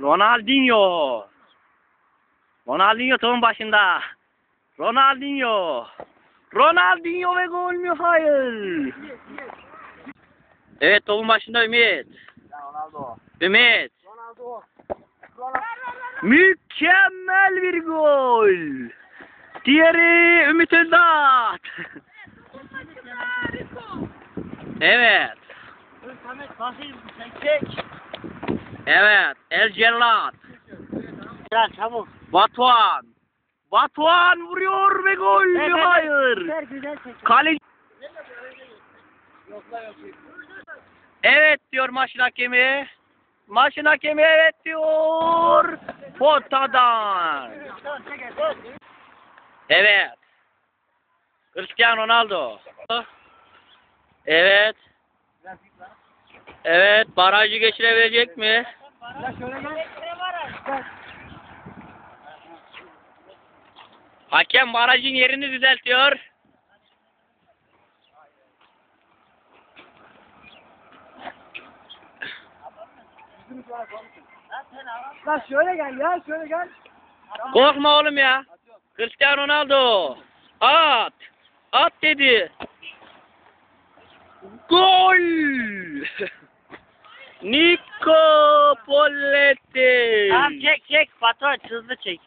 Ronaldinho. Ronaldinho topun başında. Ronaldinho. Ronaldinho ve gol mü? Hayır. Evet topun başında Ümit. Ronaldo. Ümit. Ronaldo. Mükemmel bir gol. Diğeri Ümit Özdat. evet. Samet bakayım sen çek. Evet. El Cellat. Gel çabuk. Batuhan. Batuhan vuruyor ve gol? Evet, evet. Hayır. Güzel Evet diyor maçın hakemi. Maçın hakemi evet diyor. Potadan. Evet. Cristiano Ronaldo. Evet. Evet. Barajı geçirebilecek mi? Ya şöyle gel. Hakem barajın yerini düzeltiyor. Lan şöyle gel ya şöyle gel. Korkma oğlum ya. Cristiano Ronaldo. At. At dedi. Gol. Nico Polletti. Tamam çek çek Batuhan hızlı çek.